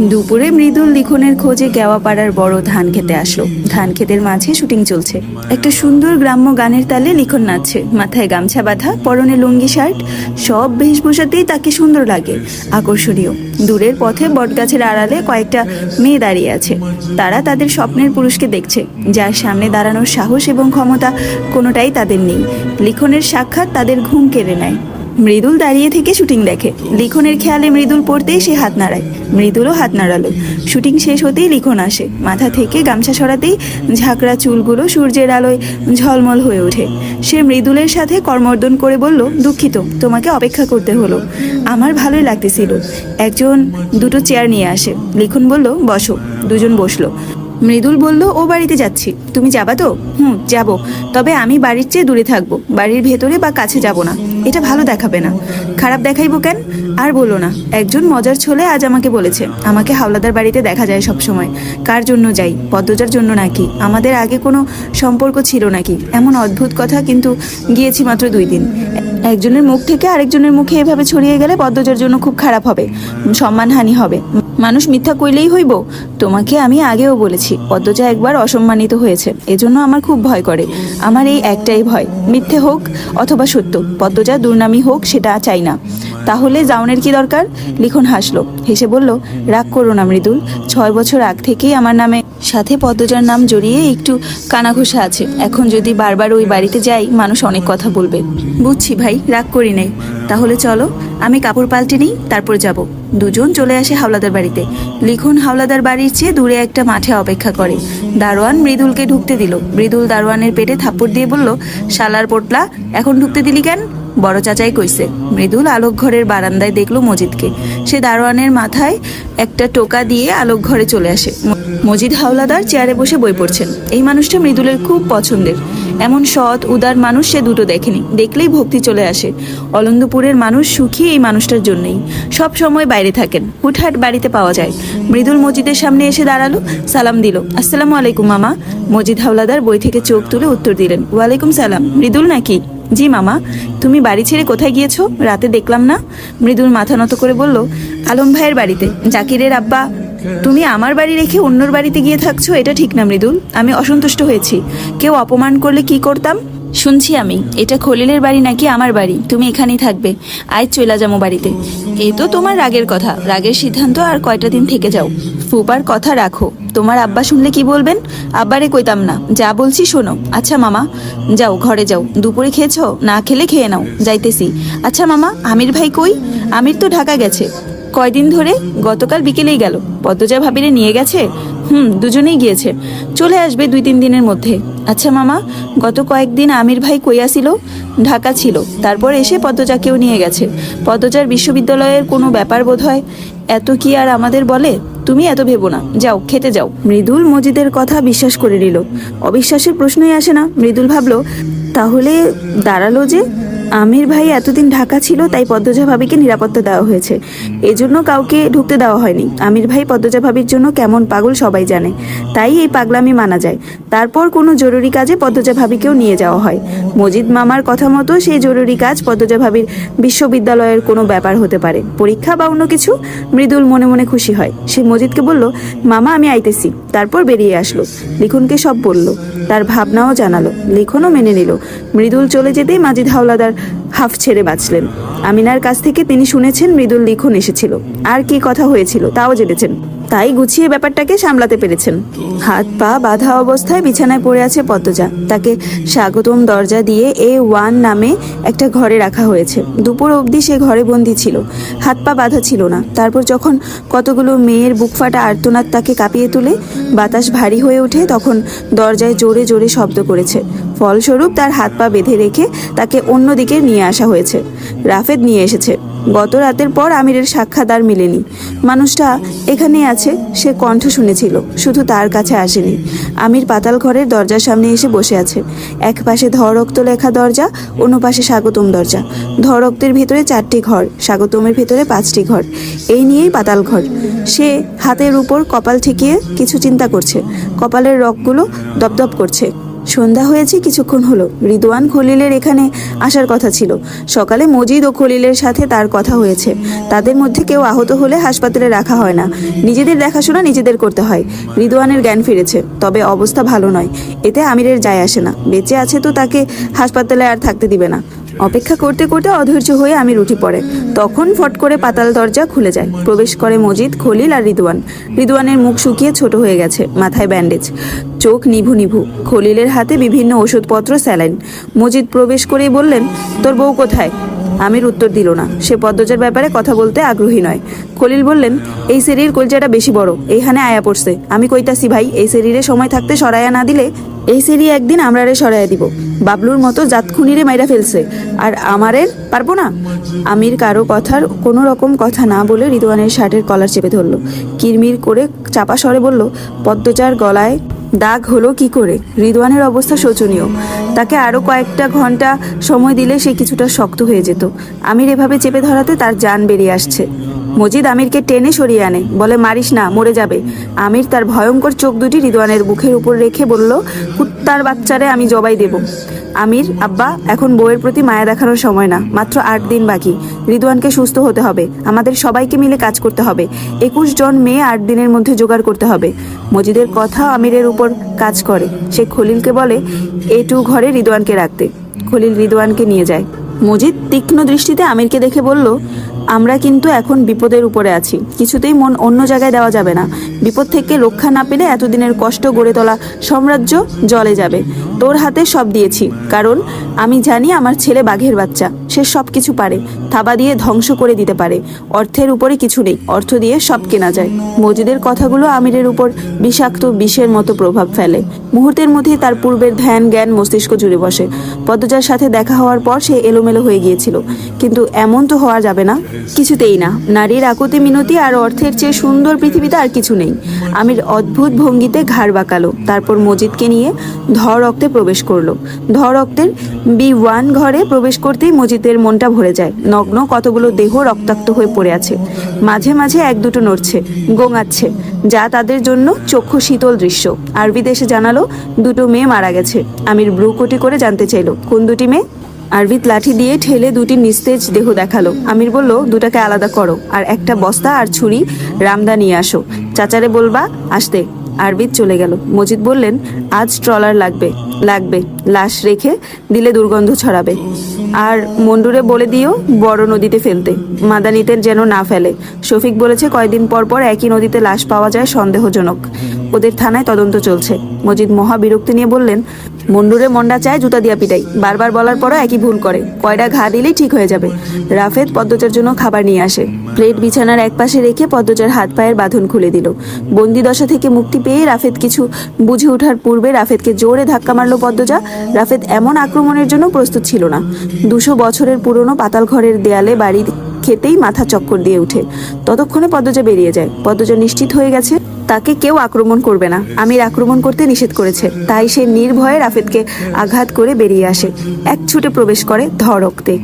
দুপুরে মৃদুল লিখনের খোঁজে গেওয়াপাড়ার বড় ধান খেতে আসলো। ধান ক্ষেতের মাঝে শুটিং চলছে। একটা সুন্দর গ্রাম্য গানের তালে লিখন নাচছে। মাথায় গামছা বাঁধা, পরনে লুঙ্গি শার্ট, সব বেশভূষাতেই তাকে সুন্দর লাগে। আকর্ষণীয়। দূরের পথে বটগাছের আড়ালে কয়েকটা মেয়ে দাঁড়িয়ে আছে। তারা তাদের স্বপ্নের পুরুষকে দেখছে। যার সামনে দাঁড়ানোর সাহস এবং ক্ষমতা কোনোটাই তাদের নেই। লিখনের সাক্ষাৎ তাদের ঘুম কেড়ে নেয়। মৃদুল দাঁড়িয়ে থেকে শুটিং দেখে। লিখনের খেয়ালে মৃদুল পড়তেই সে হাত নাড়ায়। মৃদুলও হাত নাড়ালো। শুটিং শেষ হতেই লিখন আসে। মাথা থেকে গামছা সরাতেই ঝাঁকড়া চুলগুলো সূর্যের আলোয় ঝলমল হয়ে ওঠে। সে মৃদুলের সাথে কর্মর্দন করে বলল, দুঃখিত, তোমাকে অপেক্ষা করতে হলো। আমার ভালোই লাগতেছিল। একজন দুটো চেয়ার নিয়ে আসে। লিখন বলল, বসো। দুজন বসল। মৃদুল বলল, ও বাড়িতে যাচ্ছি। তুমি যাবা তো? হুম, যাব। তবে আমি বাড়ির চেয়ে দূরে থাকব। বাড়ির ভেতরে বা কাছে যাব না। এটা ভালো দেখাবে না। খারাপ দেখাইবো কেন? আর বলো না। একজন মজার ছোলে আজ আমাকে বলেছে, আমাকে হাওলাদার বাড়িতে দেখা যায় সব সময় কার জন্য যাই? পদ্মজার জন্য নাকি? আমাদের আগে কোনো সম্পর্ক ছিল নাকি? এমন অদ্ভুত কথা কিন্তু গিয়েছি মাত্র দুই দিন। একজনের মুখ থেকে আরেকজনের মুখে এভাবে ছড়িয়ে গেলে পদ্মজার জন্য খুব খারাপ হবে। সম্মানহানি হবে। মানুষ মিথ্যা কইলেই হইব? তোমাকে আমি আগেও বলেছি পদ্মজা একবার অসম্মানিত হয়েছে, এজন্য আমার খুব ভয় করে। আমার এই একটাই ভয়, মিথ্যে হোক অথবা সত্য, পদ্মজা দুর্নামি হোক সেটা চাই না। তাহলে জাউনের কি দরকার? লিখন হাসলো, হেসে বলল, রাগ করো না মৃদুল, ছয় বছর আগ থেকেই আমার নামে সাথে পদ্মজার নাম জড়িয়ে একটু কানাঘোষা আছে। এখন যদি বারবার ওই বাড়িতে যাই, মানুষ অনেক কথা বলবে। বুঝছি ভাই, রাগ করি নাই। তাহলে চলো, আমি কাপড় পাল্টে নিই, তারপর যাব। দুজন চলে আসে হাওলাদার বাড়িতে। লিখন হাওলাদার বাড়ির চেয়ে দূরে একটা মাঠে অপেক্ষা করে। দারোয়ান মৃদুলকে ঢুকতে দিল। মৃদুল দারোয়ানের পেটে থাপ্পড় দিয়ে বলল, শালার পোটলা, এখন ঢুকতে দিলি কেন? বড় চাচাই কইছে, মৃদুল আলোক ঘরের বারান্দায় দেখল মজিদকে। সে দারোয়ানের মাথায় একটা টোকা দিয়ে আলোক ঘরে চলে আসে। মজিদ হাওলাদার চেয়ারে বসে বই পড়ছেন। এই মানুষটা মৃদুলের খুব পছন্দের। এমন সৎ, উদার মানুষ সে দুটো দেখেনি। দেখলেই ভক্তি চলে আসে। অলন্দপুরের মানুষ সুখী এই মানুষটার জন্যই। সব সময় বাইরে থাকেন। হুটহাট বাড়িতে পাওয়া যায়। মৃদুল মজিদের সামনে এসে দাঁড়াল, সালাম দিল। আসসালামু আলাইকুম, মামা। মজিদ হাওলাদার বই থেকে চোখ তুলে উত্তর দিলেন, ওয়ালাইকুম সালাম। মৃদুল নাকি? জি, মামা। তুমি বাড়ি ছেড়ে কোথায় গিয়েছো? রাতে দেখলাম না। মৃদুল মাথা নত করে বলল, আলম ভাইয়ের বাড়িতে। জাকিরের আব্বা, তুমি আমার বাড়ি রেখে অন্যর বাড়িতে গিয়ে থাকছো? এটা ঠিক না, মৃদুল। আমি অসন্তুষ্ট হয়েছি। কেউ অপমান করলে কি করতাম? শুনছি আমি, এটা খলিলের বাড়ি নাকি আমার বাড়ি? তুমি এখানেই থাকবে। আজ চলে যাব বাড়িতে। এ তো তোমার রাগের কথা। রাগের সিদ্ধান্ত আর কয়টা দিন থেকে যাও। ফুপার কথা রাখো। তোমার আব্বা শুনলে কি বলবেন? আব্বারে কইতাম না। যা বলছি শোনো। আচ্ছা মামা। যাও, ঘরে যাও। দুপুরে খেয়েছো? না খেলে খেয়ে নাও। যাইতেছি। আচ্ছা মামা, আমির ভাই কই? আমির তো ঢাকা গেছে। কয়দিন ধরে? গতকাল বিকেলেই গেল। পদ্মজা ভাবিরে নিয়ে গেছে? হুম, দুজনেই গিয়েছে। চলে আসবে দুই তিন দিনের মধ্যে। আচ্ছা মামা, গত কয়েকদিন আমির ভাই ছিল ঢাকা ছিল। তারপর এসে পদ্মজাকেও নিয়ে গেছে। পদ্মজার বিশ্ববিদ্যালয়ের কোনো ব্যাপার বোধ হয় এত কি আর আমাদের বলে? তুমি এত ভেবো না। যাও, খেতে যাও। মৃদুল মজিদের কথা বিশ্বাস করে নিল। অবিশ্বাসের প্রশ্নই আসে না। মৃদুল ভাবলো, তাহলে দাঁড়াল যে? আমির ভাই এতদিন ঢাকা ছিল, তাই পদ্মজা ভাবিকে নিরাপত্তা দেওয়া হয়েছে। এজন্য কাউকে ঢুকতে দেওয়া হয়নি। আমির ভাই পদ্মজা ভাবির জন্য কেমন পাগল সবাই জানে। তাই এই পাগলামি মানা যায়। তারপর কোনো জরুরি কাজে পদ্মজা ভাবিকেও নিয়ে যাওয়া হয়। মজিদ মামার কথা মতো সেই জরুরি কাজ পদ্মজা ভাবির বিশ্ববিদ্যালয়ের কোনো ব্যাপার হতে পারে। পরীক্ষা বা অন্য কিছু? মৃদুল মনে মনে খুশি হয়। সে মজিদকে বলল, মামা, আমি আইতেছি। তারপর বেরিয়ে আসলো। লিখনকে সব বলল। তার ভাবনাও জানালো। লিখনও মেনে নিল। মৃদুল চলে যেতেই মাজিদ হাওলাদার হাফ ছেড়ে বাঁচলেন। আমিনার কাছ থেকে তিনি শুনেছেন মৃদুল লিখন এসেছিল। আর কি কথা হয়েছিল তাও জেনেছেন। তাই গুছিয়ে ব্যাপারটাকে সামলাতে পেরেছেন। হাত পা বাঁধা অবস্থায় বিছানায় পড়ে আছে পদ্মজা। তাকে স্বাগতম দরজা দিয়ে এ ওয়ান নামে একটা ঘরে রাখা হয়েছে। দুপুর অবধি সে ঘরে বন্দি ছিল। হাত পা বাঁধা ছিল না। তারপর যখন কতগুলো মেয়ের বুক ফাটা আর্তনাদ তাকে কাঁপিয়ে তুলে, বাতাস ভারী হয়ে ওঠে, তখন দরজায় জোরে জোরে শব্দ করেছে। ফলস্বরূপ তার হাত পা বেঁধে রেখে তাকে অন্যদিকে নিয়ে আসা হয়েছে। রাফেদ নিয়ে এসেছে। গত রাতের পর আমিরের সাক্ষাৎ আর মিলেনি। মানুষটা এখানে আছে, সে কণ্ঠ শুনেছিল, শুধু তার কাছে আসেনি। আমির পাতাল ঘরের দরজার সামনে এসে বসে আছে। এক পাশে ধরক্ত লেখা দরজা, অন্য পাশে স্বাগতম দরজা। ধরক্তের ভিতরে চারটি ঘর, স্বাগতমের ভিতরে পাঁচটি ঘর। এই নিয়েই পাতাল ঘর। সে হাতের উপর কপাল ঠেকিয়ে কিছু চিন্তা করছে। কপালের রকগুলো দপদপ করছে। সন্ধ্যা হয়েছে, কিছুক্ষণ হলো। রিদওয়ান খলিলের এখানে আসার কথা ছিল। সকালে মজিদ ও খলিলের সাথে তার কথা হয়েছে। তাদের মধ্যে কেউ আহত হলে হাসপাতালে রাখা হয় না। নিজেদের দেখাশোনা নিজেদের করতে হয়। রিদওয়ানের জ্ঞান ফিরেছে। তবে অবস্থা ভালো নয়। এতে আমিরের যায় আসে না। বেঁচে আছে তো তাকে হাসপাতালে আর থাকতে দিবে না। অপেক্ষা করতে করতে অধৈর্য হয়ে আমি উঠি পড়ে। তখন ফট করে পাতাল দরজা খুলে যায়। প্রবেশ করে মজিদ, খলিল আর রিদওয়ান। রিদওয়ানের মুখ শুকিয়ে ছোট হয়ে গেছে, মাথায় ব্যান্ডেজ চোখ নিভু নিভু, খলিলের হাতে বিভিন্ন ওষুধপত্র, স্যালাইন। মজিদ প্রবেশ করেই বললেন, তোর বউ কোথায়? আমির উত্তর দিল না। সে পদ্মজার ব্যাপারে কথা বলতে আগ্রহী নয়। খলিল বললেন, এই শরীর কলজাটা বেশি বড় এইখানে আয়া পড়ছে। আমি কইতাছি ভাই, এই শরীরে সময় থাকতে সরাইয়া না দিলে এই সেরি একদিন আমরারে সরাইয়া দিব। বাবলুর মতো জাতখুনিরে মাইরা ফেলছে। আর আমারের পারব না? আমির কারও কথার কোনো রকম কথা না বলে রিদওয়ানের শার্টের কলার চেপে ধরলো। কিরমির করে চাপা স্বরে বলল, পদ্মচার গলায় দাগ হলো কি করে? রিদওয়ানের অবস্থা শোচনীয়। তাকে আরও কয়েকটা ঘণ্টা সময় দিলে সে কিছুটা শক্ত হয়ে যেত। আমির এভাবে চেপে ধরাতে তার যান বেরিয়ে আসছে। মজিদ আমিরকে টেনে সরিয়ে আনে। বলে, মারিস না, মরে যাবে। আমির তার ভয়ঙ্কর চোখ দুটি রিদওয়ানের বুকের উপর রেখে বলল, কুত্তার বাচ্চারে আমি জবাই দেব। আমির, আব্বা, এখন বউয়ের প্রতি মায়া দেখানোর সময় না, মাত্র আট দিন বাকি। রিদওয়ানকে সুস্থ হতে হবে। আমাদের সবাইকে মিলে কাজ করতে হবে। একুশ জন মেয়ে আট দিনের মধ্যে জোগাড় করতে হবে। মজিদের কথা আমিরের উপর কাজ করে। সে খলিলকে বলে, এটু ঘরে রিদওয়ানকে রাখতে। খলিল রিদওয়ানকে নিয়ে যায়। মজিদ তীক্ষ্ণ দৃষ্টিতে আমিরকে দেখে বলল আমরা কিন্তু এখন বিপদের উপরে আছি। কিছুতেই মন অন্য জায়গায় দেওয়া যাবে না। বিপদ থেকে রক্ষা না পেলে এতদিনের কষ্ট গড়ে তোলা সাম্রাজ্য জলে যাবে। তোর হাতে সব দিয়েছি। কারণ আমি জানি আমার ছেলে বাঘের বাচ্চা। সে সব কিছু পারে। থাবা দিয়ে ধ্বংস করে দিতে পারে। অর্থের উপরে কিছু নেই, অর্থ দিয়ে সব কেনা যায়। মজিদের কথাগুলো আমিরের উপর বিষাক্ত বিষের মতো প্রভাব ফেলে। মুহূর্তের মধ্যেই তার পূর্বের ধ্যান, জ্ঞান, মস্তিষ্ক জুড়ে বসে। পদ্মজার সাথে দেখা হওয়ার পর সে এলোমেলো হয়ে গিয়েছিল। কিন্তু এমন তো হওয়া যাবে না, কিছুতেই না। নারীর আকুতি, মিনতি আর অর্থের চেয়ে সুন্দর পৃথিবীতে আর কিছু নেই। আমির অদ্ভুত ভঙ্গিতে ঘাড় বাঁকালো, তারপর মজিদকে নিয়ে ধর রক্তে প্রবেশ করল। ধর রক্তের বি ওয়ান ঘরে প্রবেশ করতেই মজিদের মনটা ভরে যায়। নগ্ন কতগুলো দেহ রক্তাক্ত হয়ে পড়ে আছে। মাঝে মাঝে এক দুটো নড়ছে, গোঙাচ্ছে, যা তাদের জন্য চক্ষু শীতল দৃশ্য। আরবি দেশে জানালো, দুটো মেয়ে মারা গেছে। আমির ব্রুকটি করে জানতে চাইলো, কোন দুটি মেয়ে? আরবিত লাঠি দিয়ে ঠেলে দুটি নিস্তেজ দেহ দেখাল। আমির বলল, দুটাকে আলাদা করো, আর একটা বস্তা আর ছুরি রামদা নিয়ে আসো। চাচারে বলবা, আসতে। আরবিদ চলে গেল। মজিদ বললেন, আজ ট্রলার লাগবে। লাগবে। লাশ রেখে দিলে দুর্গন্ধ ছড়াবে। আর মন্ডুরে বলে দিও বড় নদীতে ফেলতে। মাদানিতে যেন না ফেলে। শফিক বলেছে কয়দিন পর পর একই নদীতে লাশ পাওয়া যায় সন্দেহজনক। ওদের থানায় তদন্ত চলছে। মজিদ মহা বিরক্তি নিয়ে বললেন, মন্ডুরে মন্ডা চায় জুতা দিয়া পিটাই। বারবার বলার পরও একই ভুল করে। কয়টা ঘা দিলেই ঠিক হয়ে যাবে। রাফেদ পদ্মচার জন্য খাবার নিয়ে আসে। প্লেট বিছানার একপাশে রেখে পদ্মচার হাত পায়ের বাঁধন খুলে দিল। বন্দি দশা থেকে মুক্তি পেয়ে রাফেদ কিছু বুঝে ওঠার পূর্বে রাফেদকে জোরে ধাক্কা মারল পদ্মজা, রাফেদ এমন আক্রমণের জন্য প্রস্তুত ছিল না। দুশো বছরের পুরনো পাতাল ঘরের দেয়ালে বাড়ি খেতেই মাথা চক্কর দিয়ে উঠে ততক্ষণে পদ্মজা বেরিয়ে যায়। পদ্মজা নিশ্চিত হয়ে গেছে, তাকে কেউ আক্রমণ করবে না। আমির আক্রমণ করতে নিষেধ করেছে। তাই সে নির্ভয়ে রাফেদকে আঘাত করে বেরিয়ে আসে। এক ছুটে প্রবেশ করে ধরক্তে।